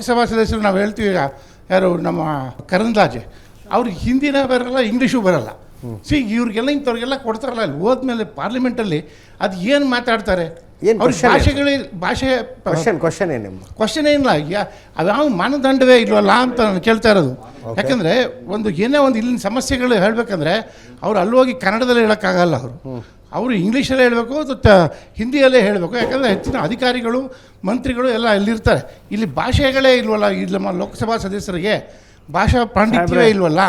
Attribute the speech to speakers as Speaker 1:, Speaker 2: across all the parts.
Speaker 1: ಲೋಕಸಭಾ ಸದಸ್ಯರು ನಾವು ಹೇಳ್ತೀವಿ ಈಗ ಯಾರು ನಮ್ಮ ಕರಂದಾಜೆ ಅವ್ರಿಗೆ ಹಿಂದಿನ ಬರಲ್ಲ ಇಂಗ್ಲೀಷು ಬರಲ್ಲ. ಸಿ ಇವ್ರಿಗೆಲ್ಲ ಇಂಥವ್ರಿಗೆಲ್ಲ ಕೊಡ್ತಾರಲ್ಲ ಅಲ್ಲಿ ಹೋದ್ಮೇಲೆ ಪಾರ್ಲಿಮೆಂಟಲ್ಲಿ ಅದು ಏನು ಮಾತಾಡ್ತಾರೆ?
Speaker 2: ಅವ್ರ
Speaker 1: ಭಾಷೆಗಳ ಭಾಷೆ
Speaker 2: ಕ್ವಶನ್ ಕ್ವಶನ್ ಏನು
Speaker 1: ಕ್ವಶನ್ ಏನಿಲ್ಲ ಯಾ ಅದ್ಯಾವ ಮಾನದಂಡವೇ ಇಲ್ವಲ್ಲ ಅಂತ ನಾನು ಕೇಳ್ತಾ ಇರೋದು. ಯಾಕಂದರೆ ಒಂದು ಏನೇ ಒಂದು ಇಲ್ಲಿನ ಸಮಸ್ಯೆಗಳು ಹೇಳಬೇಕಂದ್ರೆ ಅವ್ರು ಅಲ್ಲಿ ಹೋಗಿ ಕನ್ನಡದಲ್ಲಿ ಹೇಳೋಕ್ಕಾಗಲ್ಲ ಅವರು. ಅವರು ಇಂಗ್ಲೀಷಲ್ಲೇ ಹೇಳಬೇಕು ಅಥವಾ ಹಿಂದಿಯಲ್ಲೇ ಹೇಳಬೇಕು. ಯಾಕಂದರೆ ಹೆಚ್ಚಿನ ಅಧಿಕಾರಿಗಳು ಮಂತ್ರಿಗಳು ಎಲ್ಲ ಇಲ್ಲಿರ್ತಾರೆ ಇಲ್ಲಿ ಭಾಷೆಗಳೇ ಇಲ್ವಲ್ಲ ಇಲ್ಲಿ ನಮ್ಮ ಲೋಕಸಭಾ ಸದಸ್ಯರಿಗೆ ಭಾಷಾ ಪಾಂಡಿತ್ಯವೇ ಇಲ್ವಲ್ಲ?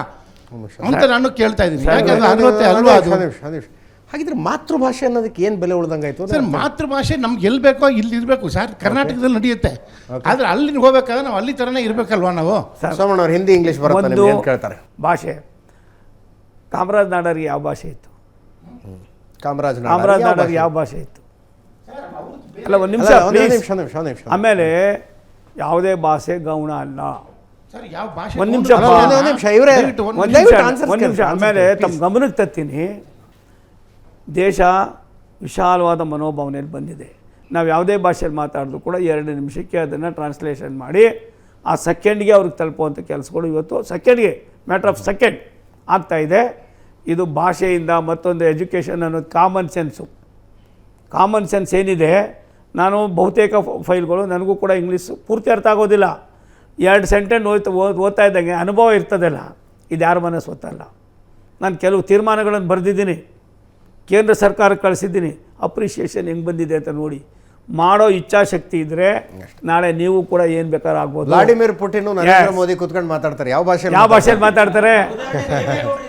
Speaker 1: ಅಂತ ನಾನು ಕೇಳ್ತಾ ಇದ್ದೀನಿ. ಯಾಕಂದ್ರೆ ಅಲ್ವಾ ಅದು.
Speaker 2: ಹಾಗಿದ್ರೆ ಮಾತೃಭಾಷೆ ಅನ್ನೋದಕ್ಕೆ ಏನು ಬೆಲೆ ಉಳ್ದಂಗಾಯ್ತು?
Speaker 1: ಸರ್ ಮಾತೃಭಾಷೆ ನಮ್ಗೆ ಎಲ್ಲಿ ಬೇಕೋ ಇಲ್ಲಿ ಇರಬೇಕು. ಸರ್ ಕರ್ನಾಟಕದಲ್ಲಿ ನಡೆಯುತ್ತೆ. ಆದರೆ ಅಲ್ಲಿ ಹೋಗ್ಬೇಕಾದ್ರೆ ನಾವು ಅಲ್ಲಿ ಥರನೇ ಇರಬೇಕಲ್ವಾ ನಾವು?
Speaker 2: ಸೋಮಣ್ಣವ್ರು ಹಿಂದಿ ಇಂಗ್ಲೀಷ್ ಬರುತ್ತೆ ಅಂತ ಕೇಳ್ತಾರೆ?
Speaker 3: ಭಾಷೆ. ಕಾಮರಾಜ್ ನಾಡರಿಗೆ ಯಾವ ಭಾಷೆ ಇತ್ತು?
Speaker 2: ಕಾಮರಾಜ್ ನಾಡ
Speaker 3: ಕಾಮರಾಜ್
Speaker 2: ಯಾವ ಭಾಷೆ?
Speaker 3: ಯಾವ ಭಾಷೆ ಇತ್ತು? ಅಲ್ಲ ಒಂದು ನಿಮಿಷ
Speaker 2: ಒಂದು ನಿಮಿಷ ಒಂದ್ ನಿಮಿಷ ನಿಮಿಷ.
Speaker 3: ಆಮೇಲೆ ಯಾವುದೇ ಭಾಷೆ ಗೌಣ ಅಲ್ಲ.
Speaker 1: ಸರ್ ಯಾವ ಭಾಷೆ
Speaker 3: ಒಂದ್ ನಿಮಿಷ
Speaker 2: ಒಂದ್ ನಿಮಿಷ, ಇವ್ರೇ-
Speaker 1: ಒಂದು ನಿಮಿಷ.
Speaker 3: ನಿಮಿಷ ಒಂದು ನಿಮಿಷ. ಆಮೇಲೆ ತಮ್ಮ ಗಮನಕ್ಕೆ ತತ್ತೀನಿ ದೇಶ ವಿಶಾಲವಾದ ಮನೋಭಾವನೆಯಲ್ಲಿ ಬಂದಿದೆ. ನಾವು ಯಾವುದೇ ಭಾಷೆಯಲ್ಲಿ ಮಾತಾಡಿದ್ರು ಕೂಡ ಎರಡು ನಿಮಿಷಕ್ಕೆ ಅದನ್ನು ಟ್ರಾನ್ಸ್ಲೇಷನ್ ಮಾಡಿ ಆ ಸೆಕೆಂಡ್ಗೆ ಅವ್ರಿಗೆ ತಲುಪುವಂಥ ಕೆಲಸಗಳು ಇವತ್ತು ಸೆಕೆಂಡ್ಗೆ ಮ್ಯಾಟ್ರ್ ಆಫ್ ಸೆಕೆಂಡ್ ಆಗ್ತಾ ಇದೆ ಭಾಷೆಯಿಂದ ಮತ್ತೊಂದು ಎಜುಕೇಷನ್ ಅನ್ನೋದು ಕಾಮನ್ ಸೆನ್ಸು ಕಾಮನ್ ಸೆನ್ಸ್ ಏನಿದೆ? ನಾನು ಬಹುತೇಕ ಫೈಲ್ಗಳು ನನಗೂ ಕೂಡ ಇಂಗ್ಲೀಷ್ ಪೂರ್ತಿ ಅರ್ಥ ಆಗೋದಿಲ್ಲ. ಎರಡು ಸೆಂಟೆನ್ಸ್ ಓದ್ತಾ ಓದ್ ಓದ್ತಾ ಇದ್ದಂಗೆ ಅನುಭವ ಇರ್ತದಲ್ಲ. ಇದು ಯಾರ ಮನಸ್ಸು ಗೊತ್ತಲ್ಲ. ನಾನು ಕೆಲವು ತೀರ್ಮಾನಗಳನ್ನು ಬರೆದಿದ್ದೀನಿ. ಕೇಂದ್ರ ಸರ್ಕಾರಕ್ಕೆ ಕಳಿಸಿದ್ದೀನಿ. ಅಪ್ರಿಷಿಯೇಷನ್ ಹೆಂಗೆ ಬಂದಿದೆ ಅಂತ ನೋಡಿ. ಮಾಡೋ ಇಚ್ಛಾಶಕ್ತಿ ಇದ್ದರೆ ನಾಳೆ ನೀವು ಕೂಡ ಏನು ಬೇಕಾದ್ರೂ ಆಗ್ಬೋದು.
Speaker 2: Vladimir Putin Narendra. ಮೋದಿ ಕುತ್ಕೊಂಡು ಮಾತಾಡ್ತಾರೆ. ಯಾವ ಭಾಷೆ
Speaker 3: ಯಾವ ಭಾಷೆಯಲ್ಲಿ ಮಾತಾಡ್ತಾರೆ?